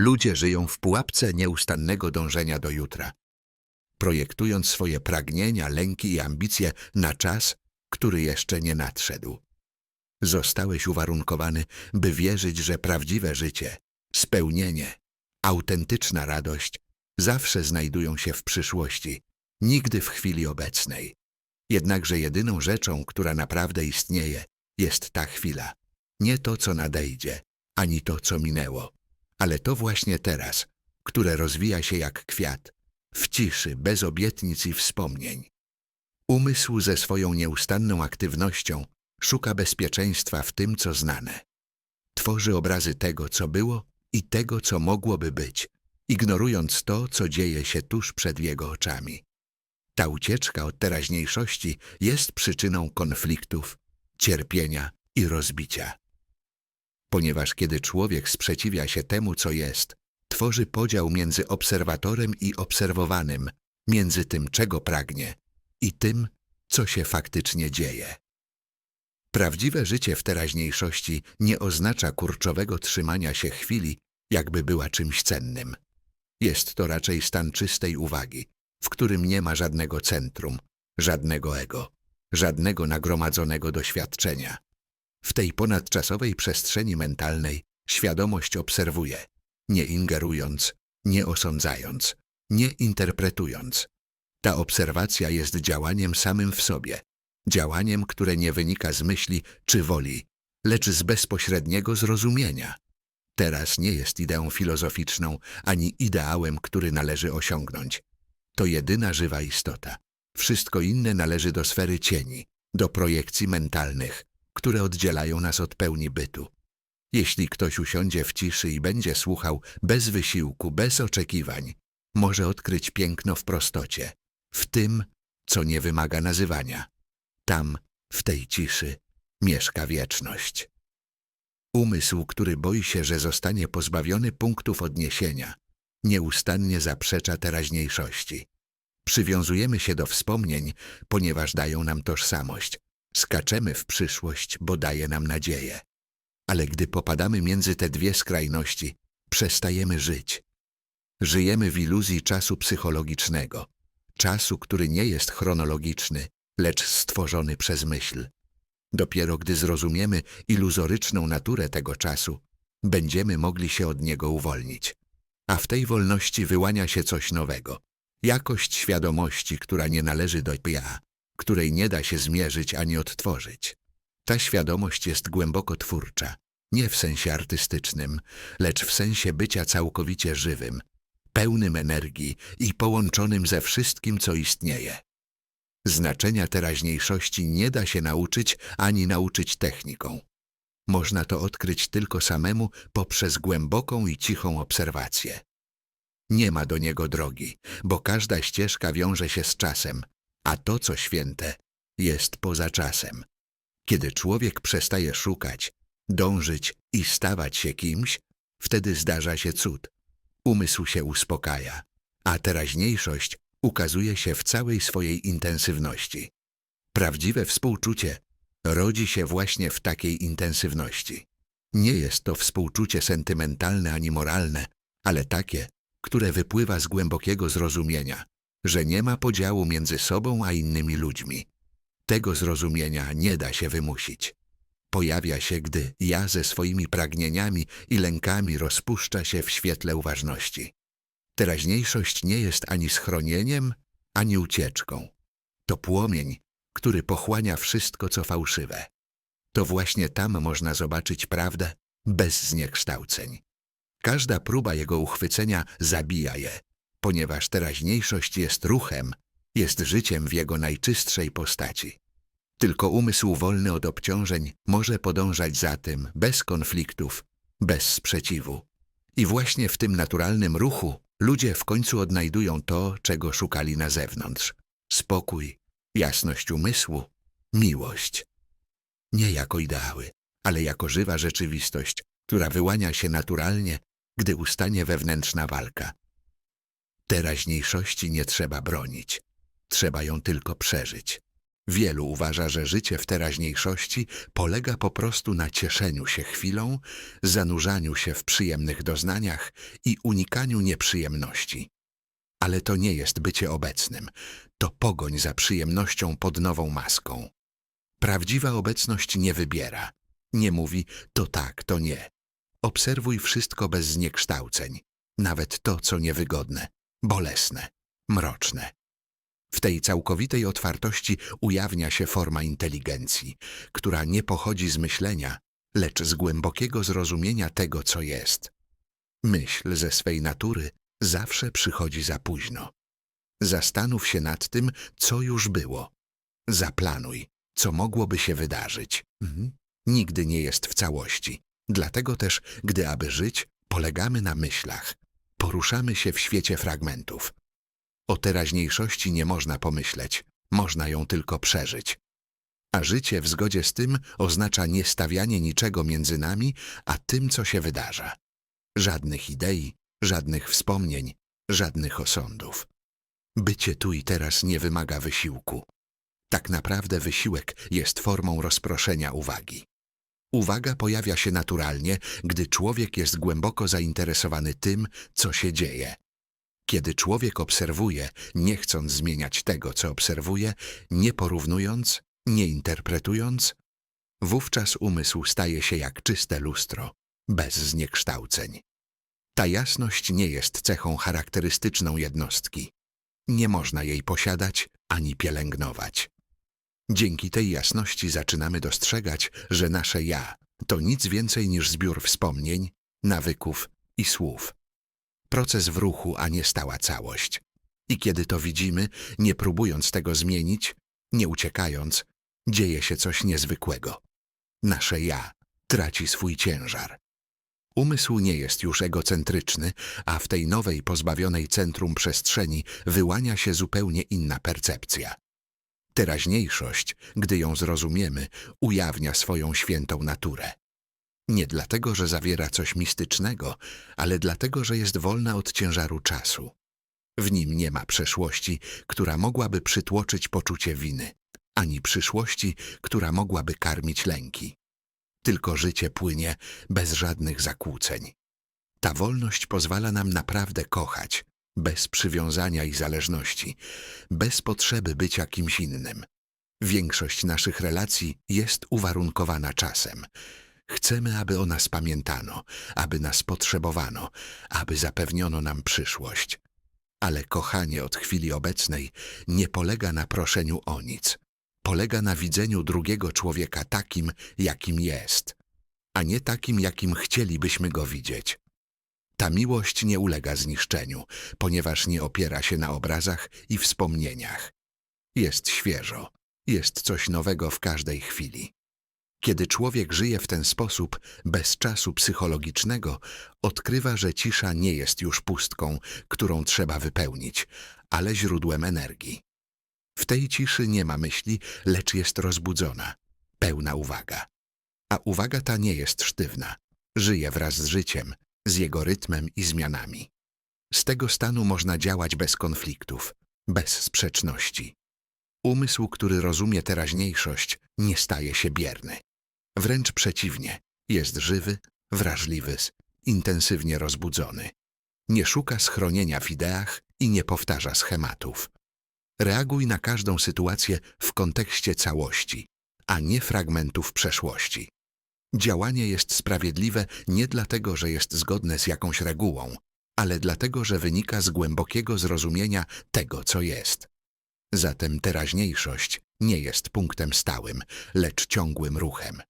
Ludzie żyją w pułapce nieustannego dążenia do jutra, projektując swoje pragnienia, lęki i ambicje na czas, który jeszcze nie nadszedł. Zostałeś uwarunkowany, by wierzyć, że prawdziwe życie, spełnienie, autentyczna radość zawsze znajdują się w przyszłości, nigdy w chwili obecnej. Jednakże jedyną rzeczą, która naprawdę istnieje, jest ta chwila. Nie to, co nadejdzie, ani to, co minęło, ale to właśnie teraz, które rozwija się jak kwiat, w ciszy, bez obietnic i wspomnień. Umysł ze swoją nieustanną aktywnością szuka bezpieczeństwa w tym, co znane. Tworzy obrazy tego, co było i tego, co mogłoby być, ignorując to, co dzieje się tuż przed jego oczami. Ta ucieczka od teraźniejszości jest przyczyną konfliktów, cierpienia i rozbicia. Ponieważ kiedy człowiek sprzeciwia się temu, co jest, tworzy podział między obserwatorem i obserwowanym, między tym, czego pragnie, i tym, co się faktycznie dzieje. Prawdziwe życie w teraźniejszości nie oznacza kurczowego trzymania się chwili, jakby była czymś cennym. Jest to raczej stan czystej uwagi, w którym nie ma żadnego centrum, żadnego ego, żadnego nagromadzonego doświadczenia. W tej ponadczasowej przestrzeni mentalnej świadomość obserwuje, nie ingerując, nie osądzając, nie interpretując. Ta obserwacja jest działaniem samym w sobie, działaniem, które nie wynika z myśli czy woli, lecz z bezpośredniego zrozumienia. Teraz nie jest ideą filozoficzną ani ideałem, który należy osiągnąć. To jedyna żywa istota. Wszystko inne należy do sfery cieni, do projekcji mentalnych, które oddzielają nas od pełni bytu. Jeśli ktoś usiądzie w ciszy i będzie słuchał bez wysiłku, bez oczekiwań, może odkryć piękno w prostocie, w tym, co nie wymaga nazywania. Tam, w tej ciszy, mieszka wieczność. Umysł, który boi się, że zostanie pozbawiony punktów odniesienia, nieustannie zaprzecza teraźniejszości. Przywiązujemy się do wspomnień, ponieważ dają nam tożsamość. Skaczemy w przyszłość, bo daje nam nadzieję. Ale gdy popadamy między te dwie skrajności, przestajemy żyć. Żyjemy w iluzji czasu psychologicznego, czasu, który nie jest chronologiczny, lecz stworzony przez myśl. Dopiero gdy zrozumiemy iluzoryczną naturę tego czasu, będziemy mogli się od niego uwolnić. A w tej wolności wyłania się coś nowego. Jakość świadomości, która nie należy do ja, której nie da się zmierzyć ani odtworzyć. Ta świadomość jest głęboko twórcza, nie w sensie artystycznym, lecz w sensie bycia całkowicie żywym, pełnym energii i połączonym ze wszystkim, co istnieje. Znaczenia teraźniejszości nie da się nauczyć ani nauczyć techniką. Można to odkryć tylko samemu poprzez głęboką i cichą obserwację. Nie ma do niego drogi, bo każda ścieżka wiąże się z czasem, a to, co święte, jest poza czasem. Kiedy człowiek przestaje szukać, dążyć i stawać się kimś, wtedy zdarza się cud. Umysł się uspokaja, a teraźniejszość ukazuje się w całej swojej intensywności. Prawdziwe współczucie rodzi się właśnie w takiej intensywności. Nie jest to współczucie sentymentalne ani moralne, ale takie, które wypływa z głębokiego zrozumienia, że nie ma podziału między sobą a innymi ludźmi. Tego zrozumienia nie da się wymusić. Pojawia się, gdy ja ze swoimi pragnieniami i lękami rozpuszcza się w świetle uważności. Teraźniejszość nie jest ani schronieniem, ani ucieczką. To płomień, który pochłania wszystko, co fałszywe. To właśnie tam można zobaczyć prawdę bez zniekształceń. Każda próba jego uchwycenia zabija je, ponieważ teraźniejszość jest ruchem, jest życiem w jego najczystszej postaci. Tylko umysł wolny od obciążeń może podążać za tym bez konfliktów, bez sprzeciwu. I właśnie w tym naturalnym ruchu ludzie w końcu odnajdują to, czego szukali na zewnątrz spokój, jasność umysłu, miłość. Nie jako ideały, ale jako żywa rzeczywistość, która wyłania się naturalnie, gdy ustanie wewnętrzna walka. Teraźniejszości nie trzeba bronić, trzeba ją tylko przeżyć. Wielu uważa, że życie w teraźniejszości polega po prostu na cieszeniu się chwilą, zanurzaniu się w przyjemnych doznaniach i unikaniu nieprzyjemności. Ale to nie jest bycie obecnym, to pogoń za przyjemnością pod nową maską. Prawdziwa obecność nie wybiera, nie mówi to tak, to nie. Obserwuj wszystko bez zniekształceń, nawet to, co niewygodne, bolesne, mroczne. W tej całkowitej otwartości ujawnia się forma inteligencji, która nie pochodzi z myślenia, lecz z głębokiego zrozumienia tego, co jest. Myśl ze swej natury zawsze przychodzi za późno. Zastanów się nad tym, co już było. Zaplanuj, co mogłoby się wydarzyć. Mhm. Nigdy nie jest w całości. Dlatego też, gdy aby żyć, polegamy na myślach. Poruszamy się w świecie fragmentów. O teraźniejszości nie można pomyśleć, można ją tylko przeżyć. A życie w zgodzie z tym oznacza niestawianie niczego między nami, a tym, co się wydarza. Żadnych idei, żadnych wspomnień, żadnych osądów. Bycie tu i teraz nie wymaga wysiłku. Tak naprawdę wysiłek jest formą rozproszenia uwagi. Uwaga pojawia się naturalnie, gdy człowiek jest głęboko zainteresowany tym, co się dzieje. Kiedy człowiek obserwuje, nie chcąc zmieniać tego, co obserwuje, nie porównując, nie interpretując, wówczas umysł staje się jak czyste lustro, bez zniekształceń. Ta jasność nie jest cechą charakterystyczną jednostki. Nie można jej posiadać ani pielęgnować. Dzięki tej jasności zaczynamy dostrzegać, że nasze ja to nic więcej niż zbiór wspomnień, nawyków i słów. Proces w ruchu, a nie stała całość. I kiedy to widzimy, nie próbując tego zmienić, nie uciekając, dzieje się coś niezwykłego. Nasze ja traci swój ciężar. Umysł nie jest już egocentryczny, a w tej nowej, pozbawionej centrum przestrzeni wyłania się zupełnie inna percepcja. Teraźniejszość, gdy ją zrozumiemy, ujawnia swoją świętą naturę. Nie dlatego, że zawiera coś mistycznego, ale dlatego, że jest wolna od ciężaru czasu. W nim nie ma przeszłości, która mogłaby przytłoczyć poczucie winy, ani przyszłości, która mogłaby karmić lęki. Tylko życie płynie bez żadnych zakłóceń. Ta wolność pozwala nam naprawdę kochać, bez przywiązania i zależności, bez potrzeby bycia kimś innym. Większość naszych relacji jest uwarunkowana czasem. Chcemy, aby o nas pamiętano, aby nas potrzebowano, aby zapewniono nam przyszłość. Ale kochanie od chwili obecnej nie polega na proszeniu o nic. Polega na widzeniu drugiego człowieka takim, jakim jest, a nie takim, jakim chcielibyśmy go widzieć. Ta miłość nie ulega zniszczeniu, ponieważ nie opiera się na obrazach i wspomnieniach. Jest świeżo, jest coś nowego w każdej chwili. Kiedy człowiek żyje w ten sposób, bez czasu psychologicznego, odkrywa, że cisza nie jest już pustką, którą trzeba wypełnić, ale źródłem energii. W tej ciszy nie ma myśli, lecz jest rozbudzona, pełna uwaga. A uwaga ta nie jest sztywna, żyje wraz z życiem, z jego rytmem i zmianami. Z tego stanu można działać bez konfliktów, bez sprzeczności. Umysł, który rozumie teraźniejszość, nie staje się bierny. Wręcz przeciwnie, jest żywy, wrażliwy, intensywnie rozbudzony. Nie szuka schronienia w ideach i nie powtarza schematów. Reaguj na każdą sytuację w kontekście całości, a nie fragmentów przeszłości. Działanie jest sprawiedliwe nie dlatego, że jest zgodne z jakąś regułą, ale dlatego, że wynika z głębokiego zrozumienia tego, co jest. Zatem teraźniejszość nie jest punktem stałym, lecz ciągłym ruchem.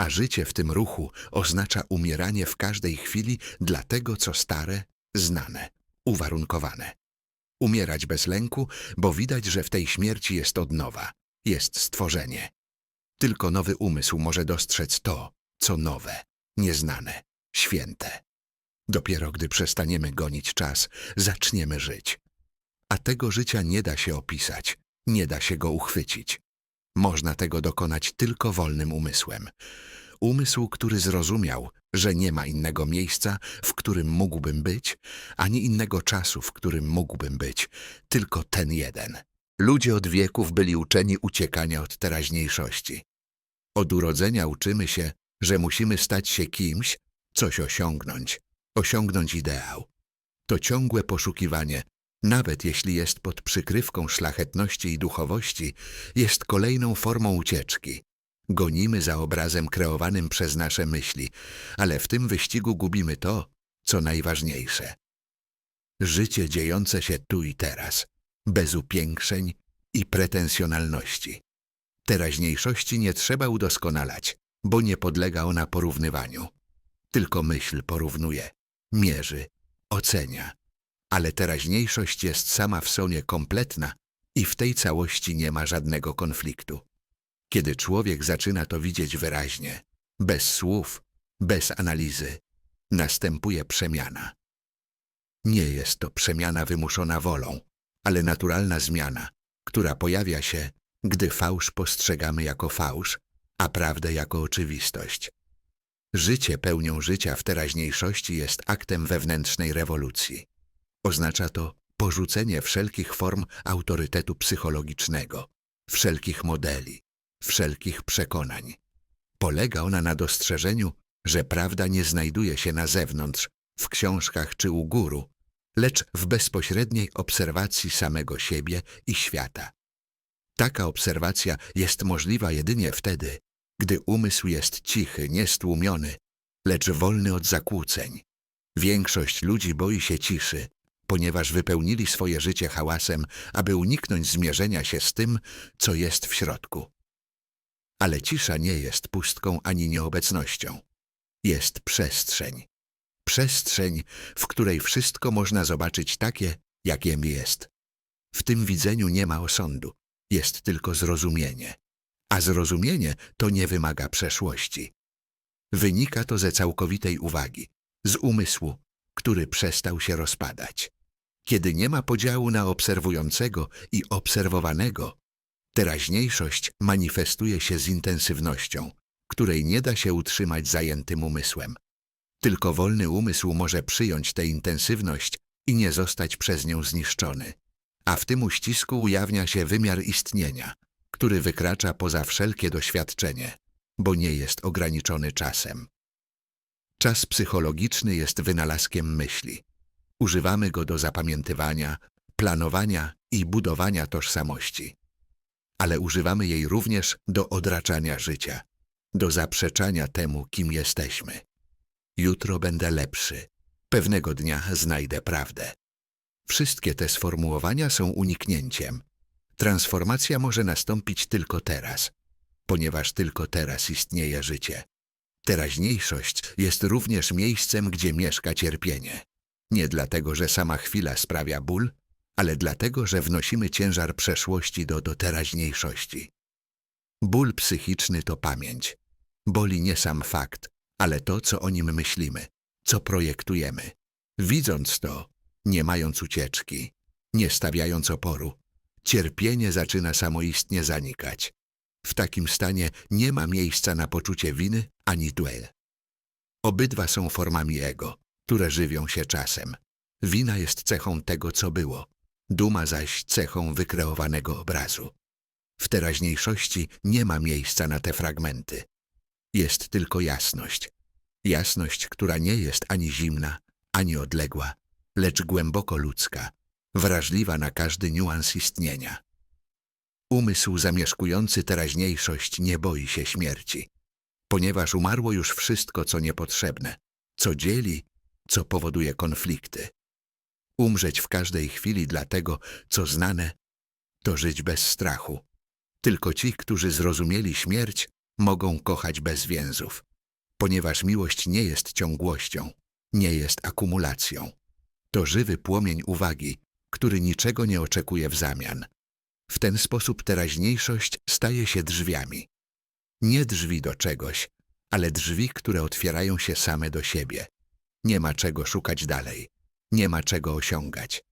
A życie w tym ruchu oznacza umieranie w każdej chwili dla tego, co stare, znane, uwarunkowane. Umierać bez lęku, bo widać, że w tej śmierci jest odnowa, jest stworzenie. Tylko nowy umysł może dostrzec to, co nowe, nieznane, święte. Dopiero gdy przestaniemy gonić czas, zaczniemy żyć. A tego życia nie da się opisać, nie da się go uchwycić. Można tego dokonać tylko wolnym umysłem. Umysł, który zrozumiał, że nie ma innego miejsca, w którym mógłbym być, ani innego czasu, w którym mógłbym być, tylko ten jeden. Ludzie od wieków byli uczeni uciekania od teraźniejszości. Od urodzenia uczymy się, że musimy stać się kimś, coś osiągnąć, osiągnąć ideał. To ciągłe poszukiwanie, nawet jeśli jest pod przykrywką szlachetności i duchowości, jest kolejną formą ucieczki. Gonimy za obrazem kreowanym przez nasze myśli, ale w tym wyścigu gubimy to, co najważniejsze. Życie dziejące się tu i teraz, bez upiększeń i pretensjonalności. Teraźniejszości nie trzeba udoskonalać, bo nie podlega ona porównywaniu. Tylko myśl porównuje, mierzy, ocenia. Ale teraźniejszość jest sama w sobie kompletna i w tej całości nie ma żadnego konfliktu. Kiedy człowiek zaczyna to widzieć wyraźnie, bez słów, bez analizy, następuje przemiana. Nie jest to przemiana wymuszona wolą, ale naturalna zmiana, która pojawia się, gdy fałsz postrzegamy jako fałsz, a prawdę jako oczywistość. Życie pełnią życia w teraźniejszości jest aktem wewnętrznej rewolucji. Oznacza to porzucenie wszelkich form autorytetu psychologicznego, wszelkich modeli, wszelkich przekonań. Polega ona na dostrzeżeniu, że prawda nie znajduje się na zewnątrz, w książkach czy u guru, lecz w bezpośredniej obserwacji samego siebie i świata. Taka obserwacja jest możliwa jedynie wtedy, gdy umysł jest cichy, niestłumiony, lecz wolny od zakłóceń. Większość ludzi boi się ciszy, ponieważ wypełnili swoje życie hałasem, aby uniknąć zmierzenia się z tym, co jest w środku. Ale cisza nie jest pustką ani nieobecnością. Jest przestrzeń. Przestrzeń, w której wszystko można zobaczyć takie, jakiem jest. W tym widzeniu nie ma osądu, jest tylko zrozumienie. A zrozumienie to nie wymaga przeszłości. Wynika to ze całkowitej uwagi, z umysłu, który przestał się rozpadać. Kiedy nie ma podziału na obserwującego i obserwowanego, teraźniejszość manifestuje się z intensywnością, której nie da się utrzymać zajętym umysłem. Tylko wolny umysł może przyjąć tę intensywność i nie zostać przez nią zniszczony. A w tym uścisku ujawnia się wymiar istnienia, który wykracza poza wszelkie doświadczenie, bo nie jest ograniczony czasem. Czas psychologiczny jest wynalazkiem myśli. Używamy go do zapamiętywania, planowania i budowania tożsamości. Ale używamy jej również do odraczania życia, do zaprzeczania temu, kim jesteśmy. Jutro będę lepszy. Pewnego dnia znajdę prawdę. Wszystkie te sformułowania są uniknięciem. Transformacja może nastąpić tylko teraz, ponieważ tylko teraz istnieje życie. Teraźniejszość jest również miejscem, gdzie mieszka cierpienie. Nie dlatego, że sama chwila sprawia ból, ale dlatego, że wnosimy ciężar przeszłości do, do teraźniejszości. Ból psychiczny to pamięć. Boli nie sam fakt, ale to, co o nim myślimy, co projektujemy. Widząc to, nie mając ucieczki, nie stawiając oporu, cierpienie zaczyna samoistnie zanikać. W takim stanie nie ma miejsca na poczucie winy ani duel. Obydwa są formami ego, które żywią się czasem. Wina jest cechą tego, co było, duma zaś cechą wykreowanego obrazu. W teraźniejszości nie ma miejsca na te fragmenty. Jest tylko jasność. Jasność, która nie jest ani zimna, ani odległa, lecz głęboko ludzka, wrażliwa na każdy niuans istnienia. Umysł zamieszkujący teraźniejszość nie boi się śmierci, ponieważ umarło już wszystko, co niepotrzebne, co dzieli, co powoduje konflikty. Umrzeć w każdej chwili dla tego, co znane, to żyć bez strachu. Tylko ci, którzy zrozumieli śmierć, mogą kochać bez więzów, ponieważ miłość nie jest ciągłością, nie jest akumulacją. To żywy płomień uwagi, który niczego nie oczekuje w zamian. W ten sposób teraźniejszość staje się drzwiami. Nie drzwi do czegoś, ale drzwi, które otwierają się same do siebie. Nie ma czego szukać dalej, nie ma czego osiągać.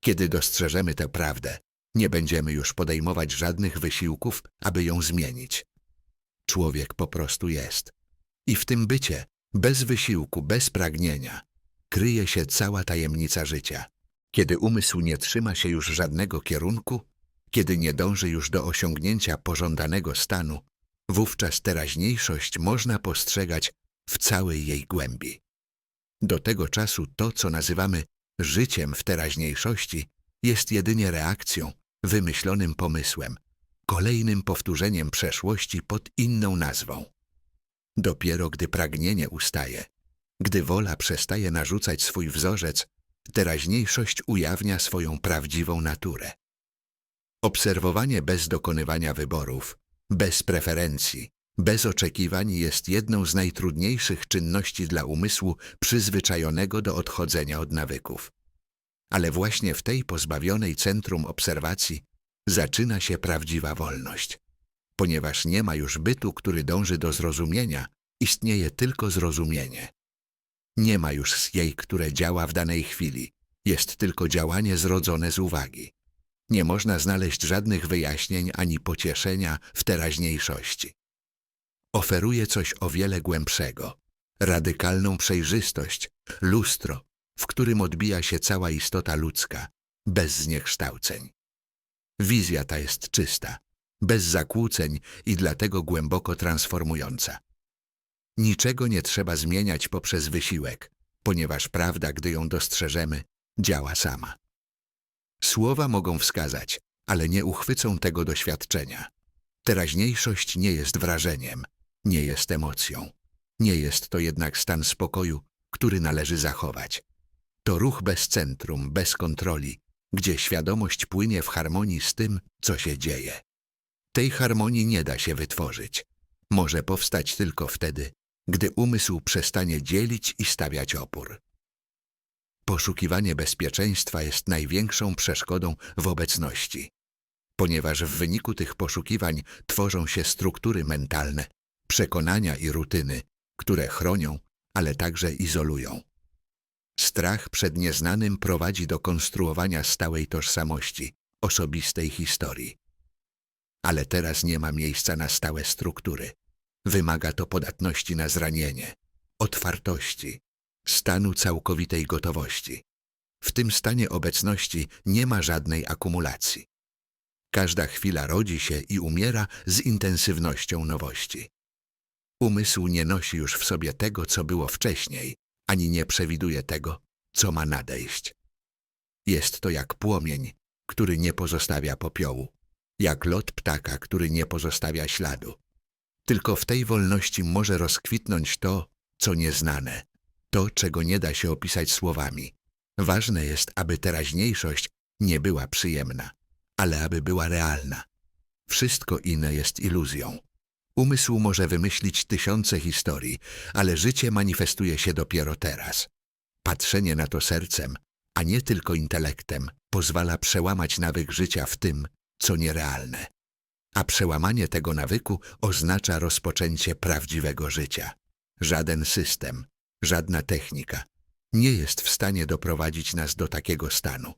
Kiedy dostrzeżemy tę prawdę, nie będziemy już podejmować żadnych wysiłków, aby ją zmienić. Człowiek po prostu jest. I w tym bycie, bez wysiłku, bez pragnienia, kryje się cała tajemnica życia. Kiedy umysł nie trzyma się już żadnego kierunku, Kiedy nie dąży już do osiągnięcia pożądanego stanu, wówczas teraźniejszość można postrzegać w całej jej głębi. Do tego czasu to, co nazywamy życiem w teraźniejszości, jest jedynie reakcją, wymyślonym pomysłem, kolejnym powtórzeniem przeszłości pod inną nazwą. Dopiero gdy pragnienie ustaje, gdy wola przestaje narzucać swój wzorzec, teraźniejszość ujawnia swoją prawdziwą naturę. Obserwowanie bez dokonywania wyborów, bez preferencji, bez oczekiwań jest jedną z najtrudniejszych czynności dla umysłu przyzwyczajonego do odchodzenia od nawyków. Ale właśnie w tej pozbawionej centrum obserwacji zaczyna się prawdziwa wolność. Ponieważ nie ma już bytu, który dąży do zrozumienia, istnieje tylko zrozumienie. Nie ma już jej, które działa w danej chwili. Jest tylko działanie zrodzone z uwagi. Nie można znaleźć żadnych wyjaśnień ani pocieszenia w teraźniejszości. Oferuje coś o wiele głębszego, radykalną przejrzystość, lustro, w którym odbija się cała istota ludzka, bez zniekształceń. Wizja ta jest czysta, bez zakłóceń i dlatego głęboko transformująca. Niczego nie trzeba zmieniać poprzez wysiłek, ponieważ prawda, gdy ją dostrzeżemy, działa sama. Słowa mogą wskazać, ale nie uchwycą tego doświadczenia. Teraźniejszość nie jest wrażeniem, nie jest emocją. Nie jest to jednak stan spokoju, który należy zachować. To ruch bez centrum, bez kontroli, gdzie świadomość płynie w harmonii z tym, co się dzieje. Tej harmonii nie da się wytworzyć. Może powstać tylko wtedy, gdy umysł przestanie dzielić i stawiać opór. Poszukiwanie bezpieczeństwa jest największą przeszkodą w obecności, ponieważ w wyniku tych poszukiwań tworzą się struktury mentalne, przekonania i rutyny, które chronią, ale także izolują. Strach przed nieznanym prowadzi do konstruowania stałej tożsamości, osobistej historii. Ale teraz nie ma miejsca na stałe struktury. Wymaga to podatności na zranienie, otwartości, stanu całkowitej gotowości. W tym stanie obecności nie ma żadnej akumulacji. Każda chwila rodzi się i umiera z intensywnością nowości. Umysł nie nosi już w sobie tego, co było wcześniej, ani nie przewiduje tego, co ma nadejść. Jest to jak płomień, który nie pozostawia popiołu, jak lot ptaka, który nie pozostawia śladu. Tylko w tej wolności może rozkwitnąć to, co nieznane, to, czego nie da się opisać słowami. Ważne jest, aby teraźniejszość nie była przyjemna, ale aby była realna. Wszystko inne jest iluzją. Umysł może wymyślić tysiące historii, ale życie manifestuje się dopiero teraz. Patrzenie na to sercem, a nie tylko intelektem, pozwala przełamać nawyk życia w tym, co nierealne. A przełamanie tego nawyku oznacza rozpoczęcie prawdziwego życia. Żaden system, żadna technika nie jest w stanie doprowadzić nas do takiego stanu,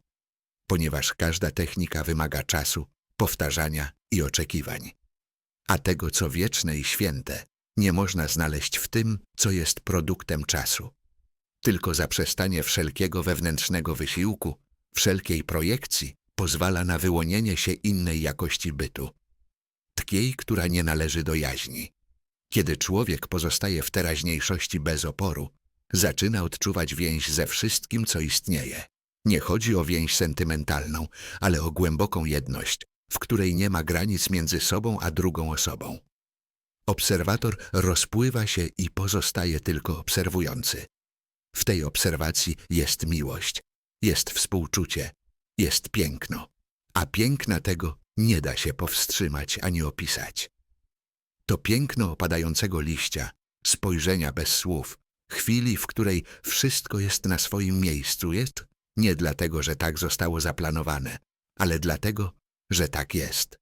ponieważ każda technika wymaga czasu, powtarzania i oczekiwań. A tego, co wieczne i święte, nie można znaleźć w tym, co jest produktem czasu. Tylko zaprzestanie wszelkiego wewnętrznego wysiłku, wszelkiej projekcji pozwala na wyłonienie się innej jakości bytu, która nie należy do jaźni. Kiedy człowiek pozostaje w teraźniejszości bez oporu, zaczyna odczuwać więź ze wszystkim, co istnieje. Nie chodzi o więź sentymentalną, ale o głęboką jedność, w której nie ma granic między sobą a drugą osobą. Obserwator rozpływa się i pozostaje tylko obserwujący. W tej obserwacji jest miłość, jest współczucie, jest piękno, a piękna tego nie da się powstrzymać ani opisać. To piękno opadającego liścia, spojrzenia bez słów, chwili, w której wszystko jest na swoim miejscu, jest nie dlatego, że tak zostało zaplanowane, ale dlatego, że tak jest.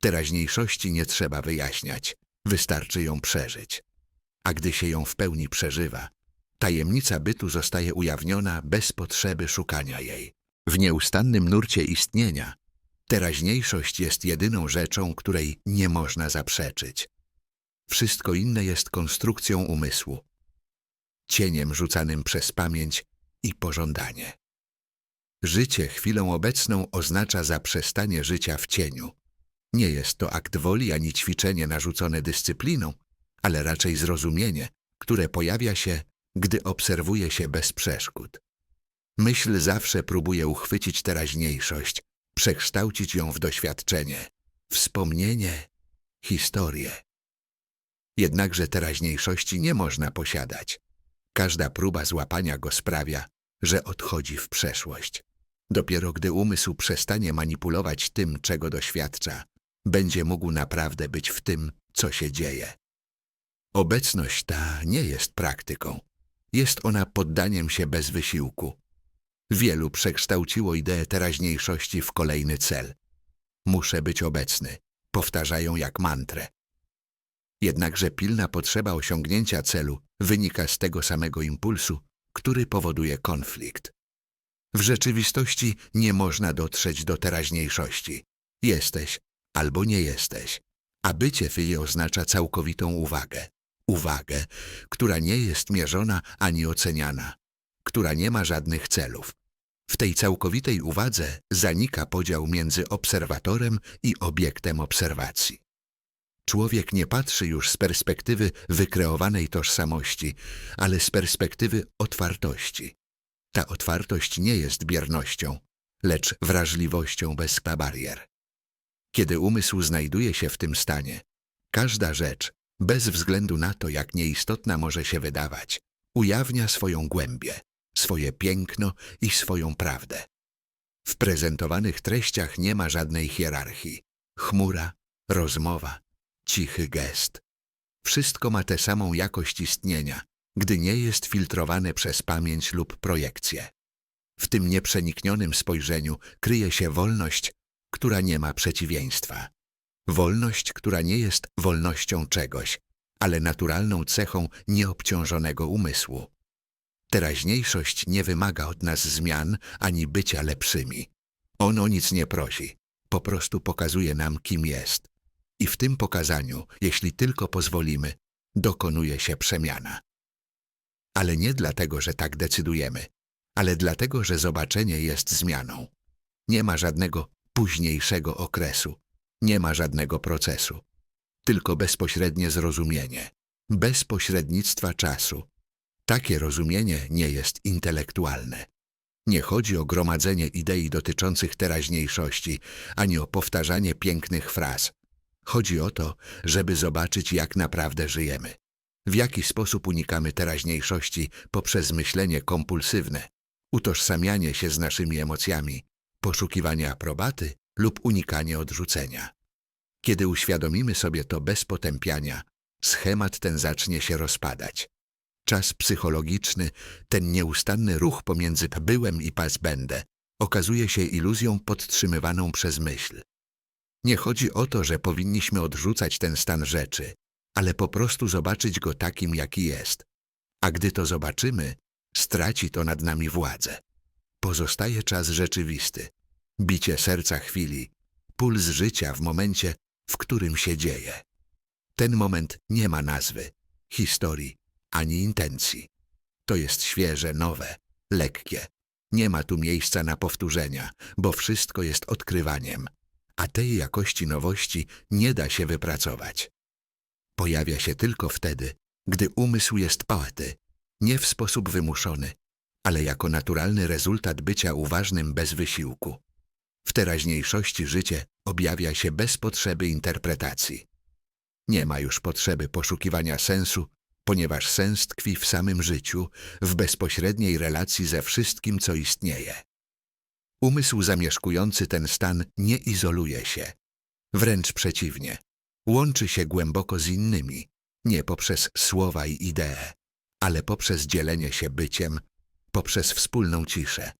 Teraźniejszości nie trzeba wyjaśniać, wystarczy ją przeżyć. A gdy się ją w pełni przeżywa, tajemnica bytu zostaje ujawniona bez potrzeby szukania jej. W nieustannym nurcie istnienia teraźniejszość jest jedyną rzeczą, której nie można zaprzeczyć. Wszystko inne jest konstrukcją umysłu, cieniem rzucanym przez pamięć i pożądanie. Życie chwilą obecną oznacza zaprzestanie życia w cieniu. Nie jest to akt woli ani ćwiczenie narzucone dyscypliną, ale raczej zrozumienie, które pojawia się, gdy obserwuje się bez przeszkód. Myśl zawsze próbuje uchwycić teraźniejszość, przekształcić ją w doświadczenie, wspomnienie, historię. Jednakże teraźniejszości nie można posiadać. Każda próba złapania go sprawia, że odchodzi w przeszłość. Dopiero gdy umysł przestanie manipulować tym, czego doświadcza, będzie mógł naprawdę być w tym, co się dzieje. Obecność ta nie jest praktyką. Jest ona poddaniem się bez wysiłku. Wielu przekształciło ideę teraźniejszości w kolejny cel. Muszę być obecny. Powtarzają jak mantrę. Jednakże pilna potrzeba osiągnięcia celu wynika z tego samego impulsu, który powoduje konflikt. W rzeczywistości nie można dotrzeć do teraźniejszości. Jesteś albo nie jesteś, a bycie w jej oznacza całkowitą uwagę. Uwagę, która nie jest mierzona ani oceniana, która nie ma żadnych celów. W tej całkowitej uwadze zanika podział między obserwatorem i obiektem obserwacji. Człowiek nie patrzy już z perspektywy wykreowanej tożsamości, ale z perspektywy otwartości. Ta otwartość nie jest biernością, lecz wrażliwością bez barier. Kiedy umysł znajduje się w tym stanie, każda rzecz, bez względu na to, jak nieistotna może się wydawać, ujawnia swoją głębię, swoje piękno i swoją prawdę. W prezentowanych treściach nie ma żadnej hierarchii. Chmura, rozmowa, cichy gest. Wszystko ma tę samą jakość istnienia, gdy nie jest filtrowane przez pamięć lub projekcję. W tym nieprzeniknionym spojrzeniu kryje się wolność, która nie ma przeciwieństwa. Wolność, która nie jest wolnością czegoś, ale naturalną cechą nieobciążonego umysłu. Teraźniejszość nie wymaga od nas zmian ani bycia lepszymi. Ono nic nie prosi, po prostu pokazuje nam, kim jest. I w tym pokazaniu, jeśli tylko pozwolimy, dokonuje się przemiana. Ale nie dlatego, że tak decydujemy, ale dlatego, że zobaczenie jest zmianą. Nie ma żadnego późniejszego okresu, nie ma żadnego procesu, tylko bezpośrednie zrozumienie, bez pośrednictwa czasu. Takie rozumienie nie jest intelektualne. Nie chodzi o gromadzenie idei dotyczących teraźniejszości, ani o powtarzanie pięknych fraz. Chodzi o to, żeby zobaczyć, jak naprawdę żyjemy. W jaki sposób unikamy teraźniejszości poprzez myślenie kompulsywne, utożsamianie się z naszymi emocjami, poszukiwanie aprobaty lub unikanie odrzucenia. Kiedy uświadomimy sobie to bez potępiania, schemat ten zacznie się rozpadać. Czas psychologiczny, ten nieustanny ruch pomiędzy byłem i pas będę, okazuje się iluzją podtrzymywaną przez myśl. Nie chodzi o to, że powinniśmy odrzucać ten stan rzeczy, ale po prostu zobaczyć go takim, jaki jest. A gdy to zobaczymy, straci to nad nami władzę. Pozostaje czas rzeczywisty, bicie serca chwili, puls życia w momencie, w którym się dzieje. Ten moment nie ma nazwy, historii ani intencji. To jest świeże, nowe, lekkie. Nie ma tu miejsca na powtórzenia, bo wszystko jest odkrywaniem, a tej jakości nowości nie da się wypracować. Pojawia się tylko wtedy, gdy umysł jest poety, nie w sposób wymuszony, ale jako naturalny rezultat bycia uważnym bez wysiłku. W teraźniejszości życie objawia się bez potrzeby interpretacji. Nie ma już potrzeby poszukiwania sensu, ponieważ sens tkwi w samym życiu, w bezpośredniej relacji ze wszystkim, co istnieje. Umysł zamieszkujący ten stan nie izoluje się. Wręcz przeciwnie, łączy się głęboko z innymi, nie poprzez słowa i idee, ale poprzez dzielenie się byciem, poprzez wspólną ciszę.